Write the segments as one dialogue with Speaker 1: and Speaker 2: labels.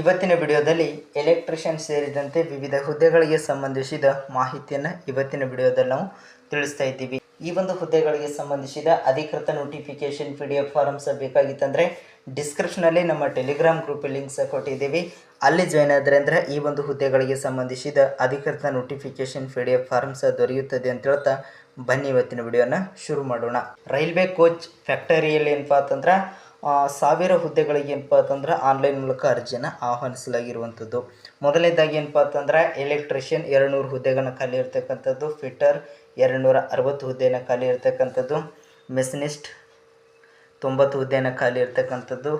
Speaker 1: ಇವತ್ತಿನ ವಿಡಿಯೋದಲ್ಲಿ ಎಲೆಕ್ಟ್ರಿಷಿಯನ್ ಸೇರಿದಂತೆ ವಿವಿಧ ಹುದ್ದೆಗಳಿಗೆ ಸಂಬಂಧಿಸಿದ ಮಾಹಿತಿಯನ್ನು ಇವತ್ತಿನ ವಿಡಿಯೋದಲ್ಲಿ ನಾವು ತಿಳಿಸ್ತಾ ಇದ್ದೀವಿ. ಈ ಒಂದು ಹುದ್ದೆಗಳಿಗೆ ಸಂಬಂಧಿಸಿದ ಅಧಿಕೃತ notification P D F forms ಬೇಕಾಗಿತ್ತಂದರೆ ಡಿಸ್ಕ್ರಿಪ್ಷನಲ್ಲಿ ನಮ್ಮ ಟೆಲಿಗ್ರಾಮ್ ಗ್ರೂಪ್ ಲಿಂಕ್ಸ್ ಕೊಟ್ಟಿದ್ದೀವಿ. ಅಲ್ಲಿ ಜಾಯ್ನ್ ಆದರೆ ಅಂದರೆ ಈ ಒಂದು ಹುದ್ದೆಗಳಿಗೆ ಸಂಬಂಧಿಸಿದ ಅಧಿಕೃತ notification P D F forms ದೊರೆಯುತ್ತದೆ ಅಂತ ಹೇಳ್ತಾ ಬನ್ನಿ ಇವತ್ತಿನ ವಿಡಿಯೋನ ಶುರು ಮಾಡೋಣ. ರೈಲ್ವೆ ಕೋಚ್ ಫ್ಯಾಕ್ಟರಿಯಲ್ಲಿ ಏನಪ್ಪ ಅಂತಂದ್ರೆ ಸಾವಿರ ಹುದ್ದೆಗಳಿಗೆ ಏನಪ್ಪ ಅಂತಂದ್ರೆ ಆನ್ಲೈನ್ ಮೂಲಕ ಅರ್ಜಿಯನ್ನು ಆಹ್ವಾನಿಸಲಾಗಿರುವಂಥದ್ದು ಮೊದಲನೇದಾಗಿ ಏನಪ್ಪ ಅಂತಂದ್ರೆ ಎಲೆಕ್ಟ್ರಿಷಿಯನ್ ಎರಡುನೂರು ಹುದ್ದೆಗಳನ್ನ ಖಾಲಿ ಇರ್ತಕ್ಕಂಥದ್ದು ಫಿಟರ್ ಎರಡುನೂರ ಅರವತ್ತು ಹುದ್ದೆಯನ್ನು ಖಾಲಿ ಇರ್ತಕ್ಕಂಥದ್ದು ಮೆಸನಿಸ್ಟ್ ತೊಂಬತ್ತು ಹುದ್ದೆಯನ್ನು ಖಾಲಿ ಇರ್ತಕ್ಕಂಥದ್ದು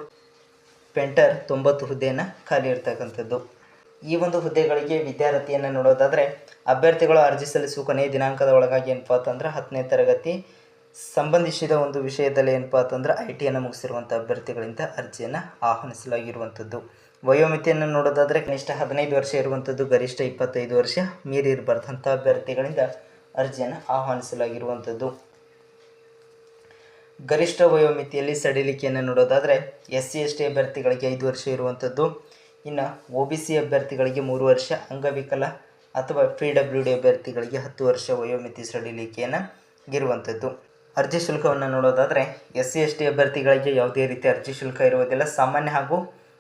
Speaker 1: ಪೆಂಟರ್ ತೊಂಬತ್ತು ಹುದ್ದೆಯನ್ನು ಖಾಲಿ ಇರ್ತಕ್ಕಂಥದ್ದು. ಈ ಒಂದು ಹುದ್ದೆಗಳಿಗೆ ವಿದ್ಯಾರ್ಥಿಯನ್ನು ನೋಡೋದಾದರೆ, ಅಭ್ಯರ್ಥಿಗಳು ಅರ್ಜಿ ಸಲ್ಲಿಸುವ ಕೊನೆಯ ದಿನಾಂಕದ ಒಳಗಾಗಿ ಏನಪ್ಪ ಅಂತಂದ್ರೆ ಹತ್ತನೇ ತರಗತಿ ಸಂಬಂಧಿಸಿದ ಒಂದು ವಿಷಯದಲ್ಲಿ ಏನಪ್ಪ ಅಂತಂದ್ರೆ ಐ ಟಿಯನ್ನು ಮುಗಿಸಿರುವಂಥ ಅಭ್ಯರ್ಥಿಗಳಿಂದ ಅರ್ಜಿಯನ್ನು ಆಹ್ವಾನಿಸಲಾಗಿರುವಂಥದ್ದು. ವಯೋಮಿತಿಯನ್ನು ನೋಡೋದಾದರೆ ಕನಿಷ್ಠ ಹದಿನೈದು ವರ್ಷ ಇರುವಂಥದ್ದು, ಗರಿಷ್ಠ ಇಪ್ಪತ್ತೈದು ವರ್ಷ ಮೀರಿ ಇರಬಾರ್ದಂಥ ಅಭ್ಯರ್ಥಿಗಳಿಂದ ಅರ್ಜಿಯನ್ನು ಆಹ್ವಾನಿಸಲಾಗಿರುವಂಥದ್ದು. ಗರಿಷ್ಠ ವಯೋಮಿತಿಯಲ್ಲಿ ಸಡಿಲಿಕೆಯನ್ನು ನೋಡೋದಾದರೆ ಎಸ್ ಸಿ ಎಸ್ ಟಿ ಅಭ್ಯರ್ಥಿಗಳಿಗೆ ಐದು ವರ್ಷ ಇರುವಂಥದ್ದು. ಇನ್ನು ಒ ಬಿ ಸಿ ಅಭ್ಯರ್ಥಿಗಳಿಗೆ ಮೂರು ವರ್ಷ, ಅಂಗವಿಕಲ ಅಥವಾ ಪಿ ಡಬ್ಲ್ಯೂ ಡಿ ಅಭ್ಯರ್ಥಿಗಳಿಗೆ ಹತ್ತು ವರ್ಷ ವಯೋಮಿತಿ ಸಡಿಲಿಕೆಯನ್ನು ಇರುವಂಥದ್ದು. ಅರ್ಜಿ ಶುಲ್ಕವನ್ನು ನೋಡೋದಾದರೆ ಎಸ್ ಸಿ ಎಸ್ ಟಿ ಅಭ್ಯರ್ಥಿಗಳಿಗೆ ಯಾವುದೇ ರೀತಿ ಅರ್ಜಿ ಶುಲ್ಕ ಇರುವುದಿಲ್ಲ. ಸಾಮಾನ್ಯ ಹಾಗೂ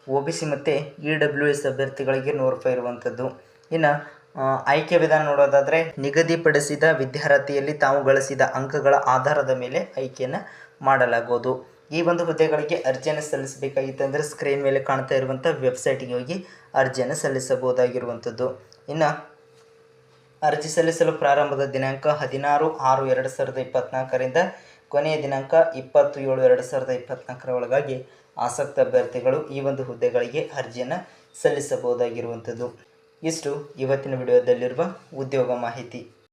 Speaker 1: ಒ ಬಿ ಸಿ ಮತ್ತು ಇ ಡಬ್ಲ್ಯೂ ಎಸ್ ಅಭ್ಯರ್ಥಿಗಳಿಗೆ ನೂರು ರೂಪಾಯಿ ಇರುವಂಥದ್ದು. ಇನ್ನು ಆಯ್ಕೆ ವಿಧಾನ ನೋಡೋದಾದರೆ ನಿಗದಿಪಡಿಸಿದ ವಿದ್ಯಾರ್ಥಿಯಲ್ಲಿ ತಾವು ಗಳಿಸಿದ ಅಂಕಗಳ ಆಧಾರದ ಮೇಲೆ ಆಯ್ಕೆಯನ್ನು ಮಾಡಲಾಗುವುದು. ಈ ಒಂದು ಹುದ್ದೆಗಳಿಗೆ ಅರ್ಜಿಯನ್ನು ಸಲ್ಲಿಸಬೇಕಾಗಿತ್ತಂದರೆ ಸ್ಕ್ರೀನ್ ಮೇಲೆ ಕಾಣ್ತಾ ಇರುವಂಥ ವೆಬ್ಸೈಟಿಗೆ ಹೋಗಿ ಅರ್ಜಿಯನ್ನು ಸಲ್ಲಿಸಬಹುದಾಗಿರುವಂಥದ್ದು. ಇನ್ನು ಅರ್ಜಿ ಸಲ್ಲಿಸಲು ಪ್ರಾರಂಭದ ದಿನಾಂಕ ಹದಿನಾರು ಆರು ಎರಡು ಸಾವಿರದ ಇಪ್ಪತ್ನಾಲ್ಕರಿಂದ ಕೊನೆಯ ದಿನಾಂಕ ಇಪ್ಪತ್ತು ಏಳು ಎರಡು ಸಾವಿರದ ಇಪ್ಪತ್ನಾಲ್ಕರ ಒಳಗಾಗಿ ಆಸಕ್ತ ಅಭ್ಯರ್ಥಿಗಳು ಈ ಒಂದು ಹುದ್ದೆಗಳಿಗೆ ಅರ್ಜಿಯನ್ನು ಸಲ್ಲಿಸಬಹುದಾಗಿರುವಂಥದ್ದು. ಇಷ್ಟು ಇವತ್ತಿನ ವಿಡಿಯೋದಲ್ಲಿರುವ ಉದ್ಯೋಗ ಮಾಹಿತಿ.